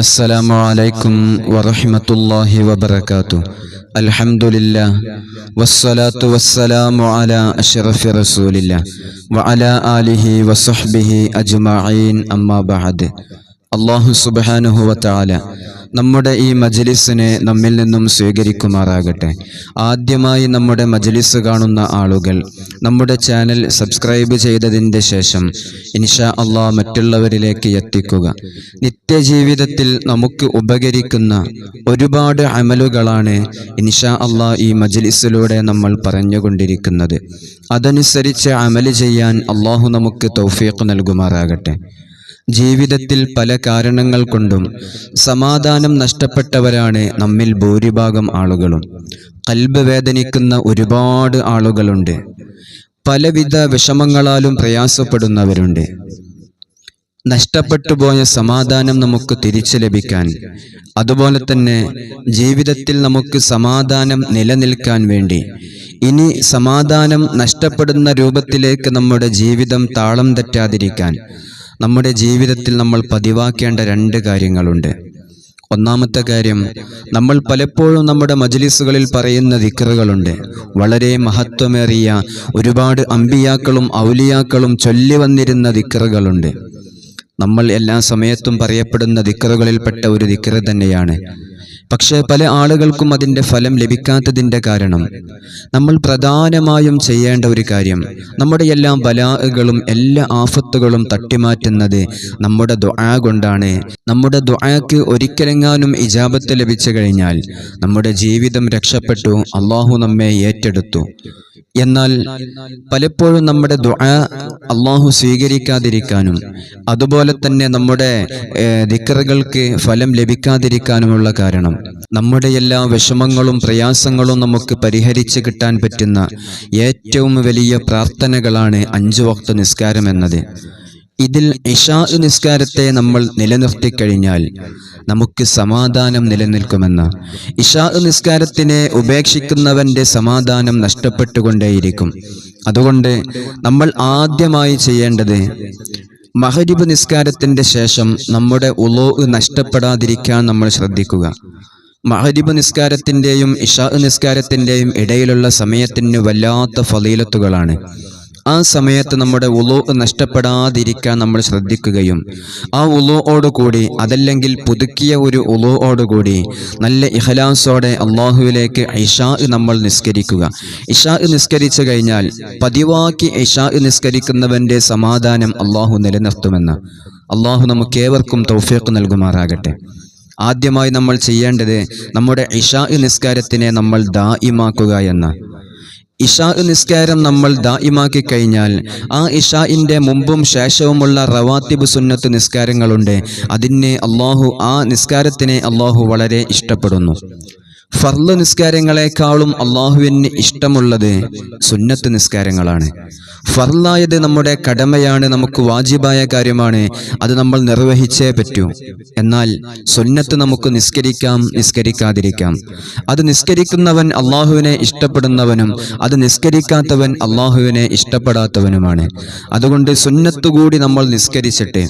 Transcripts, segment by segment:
السلام عليكم ورحمة الله وبركاته الحمد لله والصلاة والسلام على أشرف رسول الله وعلى آله وصحبه أجمعين أما بعد അള്ളാഹു സുബാനുഹുവ താല നമ്മുടെ ഈ മജലിസിനെ നമ്മിൽ നിന്നും സ്വീകരിക്കുമാറാകട്ടെ ആദ്യമായി നമ്മുടെ മജലിസ് കാണുന്ന ആളുകൾ നമ്മുടെ ചാനൽ സബ്സ്ക്രൈബ് ചെയ്തതിൻ്റെ ശേഷം ഇൻഷാ അള്ളാഹ് മറ്റുള്ളവരിലേക്ക് എത്തിക്കുക നിത്യജീവിതത്തിൽ നമുക്ക് ഉപകരിക്കുന്ന ഒരുപാട് അമലുകളാണ് ഇൻഷാ അള്ളാഹ് ഈ മജലിസിലൂടെ നമ്മൾ പറഞ്ഞുകൊണ്ടിരിക്കുന്നത്. അതനുസരിച്ച് അമൽ ചെയ്യാൻ അള്ളാഹു നമുക്ക് തൗഫീഖ് നൽകുമാറാകട്ടെ. ജീവിതത്തിൽ പല കാരണങ്ങൾ കൊണ്ടും സമാധാനം നഷ്ടപ്പെട്ടവരാണ് നമ്മിൽ ഭൂരിഭാഗം ആളുകളും. കൽബ് വേദനിക്കുന്ന ഒരുപാട് ആളുകളുണ്ട്. പലവിധ വിഷമങ്ങളാലും പ്രയാസപ്പെടുന്നവരുണ്ട്. നഷ്ടപ്പെട്ടു പോയ സമാധാനം നമുക്ക് തിരിച്ചു ലഭിക്കാൻ. അതുപോലെ തന്നെ ജീവിതത്തിൽ നമുക്ക് സമാധാനം നിലനിൽക്കാൻ വേണ്ടി. ഇനി സമാധാനം നഷ്ടപ്പെടുന്ന രൂപത്തിലേക്ക് നമ്മുടെ ജീവിതം താളം തെറ്റാതിരിക്കാൻ നമ്മുടെ ജീവിതത്തിൽ നമ്മൾ പതിവാക്കേണ്ട രണ്ട് കാര്യങ്ങളുണ്ട്. ഒന്നാമത്തെ കാര്യം നമ്മൾ പലപ്പോഴും നമ്മുടെ മജ്ലിസുകളിൽ പറയുന്ന ദിക്കറുകളുണ്ട് വളരെ മഹത്വമേറിയ ഒരുപാട് അമ്പിയാക്കളും ഔലിയാക്കളും ചൊല്ലി വന്നിരുന്ന ദിക്കറുകളുണ്ട് നമ്മൾ എല്ലാ സമയത്തും പറയപ്പെടുന്ന ദിക്കറുകളിൽപ്പെട്ട ഒരു ദിക്കറ് തന്നെയാണ്. പക്ഷേ പല ആളുകൾക്കും അതിന്റെ ഫലം ലഭിക്കാത്തതിന്റെ കാരണം നമ്മൾ പ്രധാനമായും ചെയ്യേണ്ട ഒരു കാര്യം നമ്മുടെ എല്ലാ ബലാഹുകളും എല്ലാ ആഫത്തുകളും തട്ടിമാറ്റുന്നത് നമ്മുടെ ദുആ കൊണ്ടാണ്. നമ്മുടെ ദുആക്ക് ഒരിക്കലെങ്ങാനും ഇജാബത്ത് ലഭിച്ചു കഴിഞ്ഞാൽ നമ്മുടെ ജീവിതം രക്ഷപ്പെട്ടു. അള്ളാഹു നമ്മെ ഏറ്റെടുത്തു. എന്നാൽ പലപ്പോഴും നമ്മുടെ ദുആ അള്ളാഹു സ്വീകരിക്കാതിരിക്കാനും അതുപോലെ തന്നെ നമ്മുടെ ദിക്കറുകൾക്ക് ഫലം ലഭിക്കാതിരിക്കാനുമുള്ള കാരണം. നമ്മുടെ എല്ലാ വിഷമങ്ങളും പ്രയാസങ്ങളും നമുക്ക് പരിഹരിച്ച് കിട്ടാൻ പറ്റുന്ന ഏറ്റവും വലിയ പ്രാർത്ഥനകളാണ് അഞ്ചു വക്ത നിസ്കാരം എന്നത്. ഇതിൽ ഇഷാ നിസ്കാരത്തെ നമ്മൾ നിലനിർത്തിക്കഴിഞ്ഞാൽ നമുക്ക് സമാധാനം നിലനിൽക്കുമെന്ന്. ഇഷാ നിസ്കാരത്തിനെ ഉപേക്ഷിക്കുന്നവന്റെ സമാധാനം നഷ്ടപ്പെട്ടുകൊണ്ടേയിരിക്കും. അതുകൊണ്ട് നമ്മൾ ആദ്യമായി ചെയ്യേണ്ടത് മഹരിബ് നിസ്കാരത്തിന്റെ ശേഷം നമ്മുടെ ഉലോ നഷ്ടപ്പെടാതിരിക്കാൻ നമ്മൾ ശ്രദ്ധിക്കുക. മഹരിബ് നിസ്കാരത്തിന്റെയും ഇഷാ നിസ്കാരത്തിന്റെയും ഇടയിലുള്ള സമയത്തിന് വല്ലാത്ത ഫലീലത്തുകളാണ്. ആ സമയത്ത് നമ്മുടെ ഉലോ നഷ്ടപ്പെടാതിരിക്കാൻ നമ്മൾ ശ്രദ്ധിക്കുകയും ആ ഉളുവോടുകൂടി കൂടി അതല്ലെങ്കിൽ പുതുക്കിയ ഒരു ഉളുവോടുകൂടി കൂടി നല്ല ഇഹലാസോടെ അള്ളാഹുവിലേക്ക് ഇഷാ നമ്മൾ നിസ്കരിക്കുക. ഇഷാ നിസ്കരിച്ചു കഴിഞ്ഞാൽ പതിവാക്കി ഇഷാ നിസ്കരിക്കുന്നവന്റെ സമാധാനം അള്ളാഹു നിലനിർത്തുമെന്ന്. അള്ളാഹു നമുക്ക് ഏവർക്കും തൗഫീഖ് നൽകുമാറാകട്ടെ. ആദ്യമായി നമ്മൾ ചെയ്യേണ്ടത് നമ്മുടെ ഇഷാ നിസ്കാരത്തിനെ നമ്മൾ ദായിമാക്കുക എന്ന്. ഇഷാ നിസ്കാരം നമ്മൾ ദായിമാക്കി കഴിഞ്ഞാൽ ആ ഇഷാഇന്റെ മുമ്പും ശേഷവുമുള്ള റവാത്തിബ് സുന്നത്ത് നിസ്കാരങ്ങളുണ്ട്. അതിനെ അള്ളാഹു ആ നിസ്കാരത്തിനെ അള്ളാഹു വളരെ ഇഷ്ടപ്പെടുന്നു. ഫർൾ നിസ്കാരങ്ങളെക്കാളും അള്ളാഹുവിന് ഇഷ്ടമുള്ളത് സുന്നത്ത് നിസ്കാരങ്ങളാണ്. ഫർലായത് നമ്മുടെ കടമയാണ് നമുക്ക് വാജിബായ കാര്യമാണ് അത് നമ്മൾ നിർവഹിച്ചേ പറ്റൂ. എന്നാൽ സുന്നത്ത് നമുക്ക് നിസ്കരിക്കാം നിസ്കരിക്കാതിരിക്കാം. അത് നിസ്കരിക്കുന്നവൻ അള്ളാഹുവിനെ ഇഷ്ടപ്പെടുന്നവനും അത് നിസ്കരിക്കാത്തവൻ അള്ളാഹുവിനെ ഇഷ്ടപ്പെടാത്തവനുമാണ്. അതുകൊണ്ട് സുന്നത്തുകൂടി നമ്മൾ നിസ്കരിച്ചിട്ട്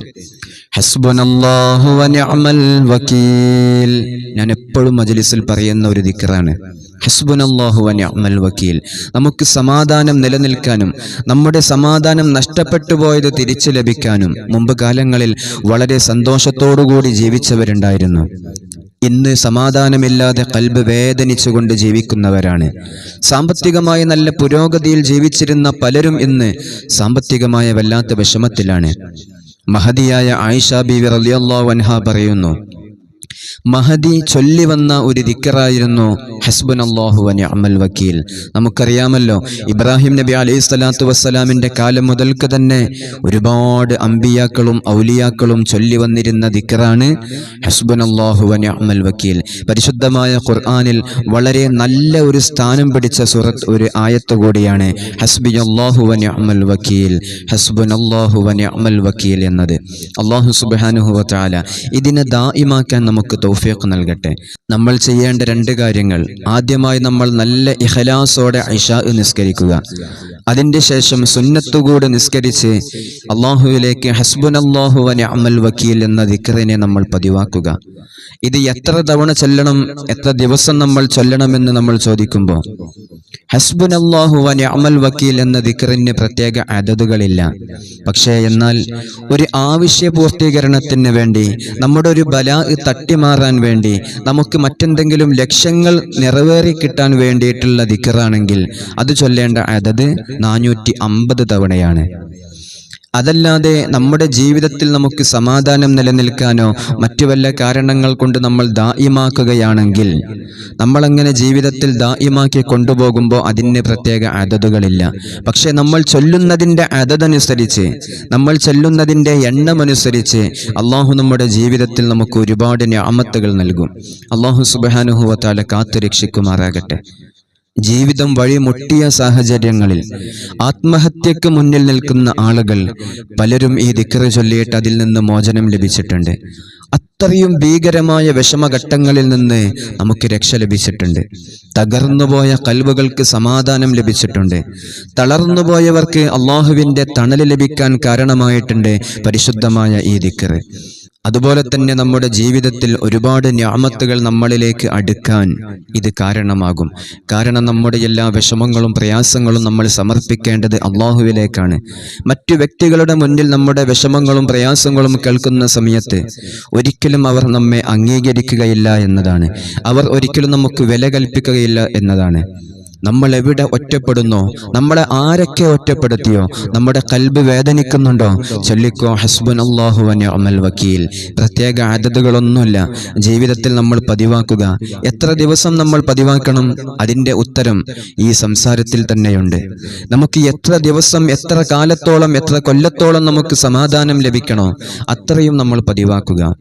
ഞാൻ എപ്പോഴും മജലിസിൽ പറയുന്ന ഒരു ദിക്കറാണ് ഹസ്ബുനല്ലാഹു വനിഅമൽ വക്കീൽ. നമുക്ക് സമാധാനം നിലനിൽക്കാനും നമ്മുടെ സമാധാനം നഷ്ടപ്പെട്ടു പോയത് തിരിച്ചു ലഭിക്കാനും മുമ്പ് കാലങ്ങളിൽ വളരെ സന്തോഷത്തോടുകൂടി ജീവിച്ചവരുണ്ടായിരുന്നു. ഇന്ന് സമാധാനമില്ലാതെ കൽബ് വേദനിച്ചുകൊണ്ട് ജീവിക്കുന്നവരാണ്. സാമ്പത്തികമായി നല്ല പുരോഗതിയിൽ ജീവിച്ചിരുന്ന പലരും ഇന്ന് സാമ്പത്തികമായ വല്ലാത്ത വിഷമത്തിലാണ്. മഹദിയായ ആയിഷ ബി റളിയല്ലാഹു വൻഹ പറയുന്നു മഹദി ചൊല്ലി വന്ന ഒരു ദിക്കറായിരുന്നു ഹസ്ബുൻ അള്ളാഹു അമൽ വക്കീൽ. നമുക്കറിയാമല്ലോ ഇബ്രാഹിം നബി അലൈഹി സ്വലാത്തു വസ്സലാമിന്റെ കാലം മുതൽക്ക് തന്നെ ഒരുപാട് അമ്പിയാക്കളും ഔലിയാക്കളും ചൊല്ലി വന്നിരുന്ന ദിക്കറാണ് ഹസ്ബുൻ അള്ളാഹു അമൽ വക്കീൽ. പരിശുദ്ധമായ ഖുർആാനിൽ വളരെ നല്ല ഒരു സ്ഥാനം പിടിച്ച സുറത്ത് ഒരു ആയത്ത് കൂടിയാണ് ഹസ്ബി അള്ളാഹു അമൽ വക്കീൽ ഹസ്ബുൻ അള്ളാഹു അമൽ വക്കീൽ എന്നത്. അള്ളാഹു സുബാനുഹു താല ഇതിനെ ദായിമാക്കാൻ നമുക്ക് തൗഫീഖ് നൽകട്ടെ. നമ്മൾ ചെയ്യേണ്ട രണ്ട് കാര്യങ്ങൾ. ആദ്യമായി നമ്മൾ നല്ല ഇഹലാസോടെ ഇഷാ നിസ്കരിക്കുക. അതിന്റെ ശേഷം സുന്നത്തുകൂടെ നിസ്കരിച്ച് അള്ളാഹുവിലേക്ക് ഹസ്ബുൻ അള്ളാഹു അമൽ വക്കീൽ എന്ന ദിക്കറിനെ നമ്മൾ പതിവാക്കുക. ഇത് എത്ര തവണ ചൊല്ലണം എത്ര ദിവസം നമ്മൾ ചൊല്ലണമെന്ന് നമ്മൾ ചോദിക്കുമ്പോൾ ഹസ്ബുൻ അള്ളാഹു അമൽ വക്കീൽ എന്ന ദിക്കറിന് പ്രത്യേക അതതുകളില്ല. പക്ഷേ എന്നാൽ ഒരു ആവശ്യ പൂർത്തീകരണത്തിന് വേണ്ടി നമ്മുടെ ഒരു ബല തട്ടിമാറാൻ വേണ്ടി നമുക്ക് മറ്റെന്തെങ്കിലും ലക്ഷ്യങ്ങൾ നിറവേറി കിട്ടാൻ വേണ്ടിയിട്ടുള്ള ദിക്കറാണെങ്കിൽ അത് ചൊല്ലേണ്ട അതത് നാനൂറ്റി അമ്പത് തവണയാണ്. അതല്ലാതെ നമ്മുടെ ജീവിതത്തിൽ നമുക്ക് സമാധാനം നിലനിൽക്കാനോ മറ്റു വല്ല കാരണങ്ങൾ കൊണ്ട് നമ്മൾ ദായിമാക്കുകയാണെങ്കിൽ നമ്മളങ്ങനെ ജീവിതത്തിൽ ദായിമാക്കി കൊണ്ടുപോകുമ്പോൾ അതിന് പ്രത്യേക അതതുകളില്ല പക്ഷേ നമ്മൾ ചൊല്ലുന്നതിന്റെ അതതനുസരിച്ച് നമ്മൾ ചൊല്ലുന്നതിന്റെ എണ്ണമനുസരിച്ച് അള്ളാഹു നമ്മുടെ ജീവിതത്തിൽ നമുക്ക് ഒരുപാട് ഞാമത്തുകൾ നൽകും. അള്ളാഹു സുബാനുഹുവത്താല കാത്തു രക്ഷിക്കുമാറാകട്ടെ ജീവിതം വഴിമുട്ടിയ സാഹചര്യങ്ങളിൽ ആത്മഹത്യക്ക് മുന്നിൽ നിൽക്കുന്ന ആളുകൾ പലരും ഈ ദിക്കറ് ചൊല്ലിയിട്ട് അതിൽ നിന്ന് മോചനം ലഭിച്ചിട്ടുണ്ട്. അത്രയും ഭീകരമായ വിഷമഘട്ടങ്ങളിൽ നിന്ന് നമുക്ക് രക്ഷ ലഭിച്ചിട്ടുണ്ട്. തകർന്നുപോയ കൽവുകൾക്ക് സമാധാനം ലഭിച്ചിട്ടുണ്ട്. തളർന്നുപോയവർക്ക് അള്ളാഹുവിന്റെ തണൽ ലഭിക്കാൻ കാരണമായിട്ടുണ്ട് പരിശുദ്ധമായ ഈ ദിക്കറ്. അതുപോലെ തന്നെ നമ്മുടെ ജീവിതത്തിൽ ഒരുപാട് ഞാമത്തുകൾ നമ്മളിലേക്ക് അടുക്കാൻ ഇത് കാരണമാകും. കാരണം നമ്മുടെ എല്ലാ വിഷമങ്ങളും പ്രയാസങ്ങളും നമ്മൾ സമർപ്പിക്കേണ്ടത് അള്ളാഹുവിലേക്കാണ്. മറ്റു വ്യക്തികളുടെ മുന്നിൽ നമ്മുടെ വിഷമങ്ങളും പ്രയാസങ്ങളും കേൾക്കുന്ന സമയത്ത് ഒരിക്കലും അവർ നമ്മെ അംഗീകരിക്കുകയില്ല എന്നതാണ്. അവർ ഒരിക്കലും നമുക്ക് വില കൽപ്പിക്കുകയില്ല എന്നതാണ്. നമ്മൾ എവിടെ ഒറ്റപ്പെടുന്നു? നമ്മളെ ആരൊക്കെ ഒറ്റപ്പെടുത്തിയോ? നമ്മുടെ കൽബ് വേദനിക്കുന്നുണ്ടോ? ചൊല്ലിക്കോ ഹസ്ബൻ അള്ളാഹു അമൽ വക്കീൽ. പ്രത്യേക അതതുകളൊന്നുമില്ല ജീവിതത്തിൽ നമ്മൾ പതിവാക്കുക. എത്ര ദിവസം നമ്മൾ പതിവാക്കണം? അതിന്റെ ഉത്തരം ഈ സംസാരത്തിൽ തന്നെയുണ്ട്. നമുക്ക് എത്ര ദിവസം എത്ര കാലത്തോളം എത്ര കൊല്ലത്തോളം നമുക്ക് സമാധാനം ലഭിക്കണോ? അത്രയും നമ്മൾ പതിവാക്കുക.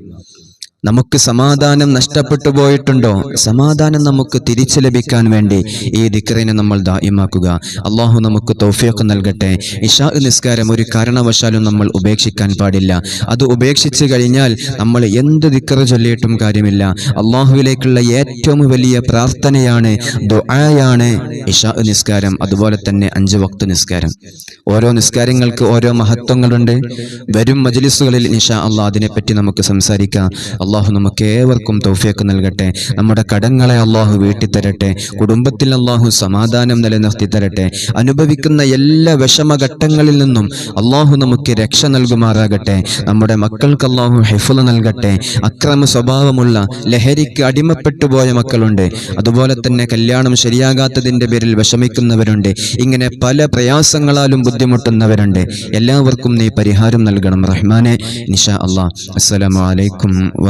നമുക്ക് സമാധാനം നഷ്ടപ്പെട്ടു പോയിട്ടുണ്ടോ? സമാധാനം നമുക്ക് തിരിച്ചു ലഭിക്കാൻ വേണ്ടി ഈ ദിക്റിനെ നമ്മൾ ദായിമാക്കുക അള്ളാഹു നമുക്ക് തൗഫീഖ് നൽകട്ടെ. ഇഷാ നിസ്കാരം ഒരു കാരണവശാലും നമ്മൾ ഉപേക്ഷിക്കാൻ പാടില്ല. അത് ഉപേക്ഷിച്ച് കഴിഞ്ഞാൽ നമ്മൾ എന്ത് ദിക്റ് ചൊല്ലിയിട്ടും കാര്യമില്ല. അള്ളാഹുവിലേക്കുള്ള ഏറ്റവും വലിയ പ്രാർത്ഥനയാണ് ദുആയാണ് ഇഷാ നിസ്കാരം. അതുപോലെ തന്നെ അഞ്ച് വക്ത് നിസ്കാരം. ഓരോ നിസ്കാരങ്ങൾക്ക് ഓരോ മഹത്വങ്ങളുണ്ട്. വരും മജലിസുകളിൽ ഇൻഷാ അള്ളാഹ് അതിനെപ്പറ്റി നമുക്ക് സംസാരിക്കാം. അള്ളാഹു നമുക്ക് ഏവർക്കും തൗഫീഖ് നൽകട്ടെ. നമ്മുടെ കടങ്ങളെ അള്ളാഹു വീട്ടിത്തരട്ടെ. കുടുംബത്തിൽ അള്ളാഹു സമാധാനം നിലനിർത്തി തരട്ടെ അനുഭവിക്കുന്ന എല്ലാ വിഷമഘട്ടങ്ങളിൽ നിന്നും അള്ളാഹു നമുക്ക് രക്ഷ നൽകുമാറാകട്ടെ. നമ്മുടെ മക്കൾക്ക് അള്ളാഹു ഹെഫുല നൽകട്ടെ. അക്രമ സ്വഭാവമുള്ള ലഹരിക്ക് അടിമപ്പെട്ടു പോയ മക്കളുണ്ട്. അതുപോലെ തന്നെ കല്യാണം ശരിയാകാത്തതിന്റെ പേരിൽ വിഷമിക്കുന്നവരുണ്ട്. ഇങ്ങനെ പല പ്രയാസങ്ങളാലും ബുദ്ധിമുട്ടുന്നവരുണ്ട്. എല്ലാവർക്കും നീ പരിഹാരം നൽകണം റഹ്മാനെ. നിഷ അള്ളാഹ് അസ്സലാമു അലൈക്കും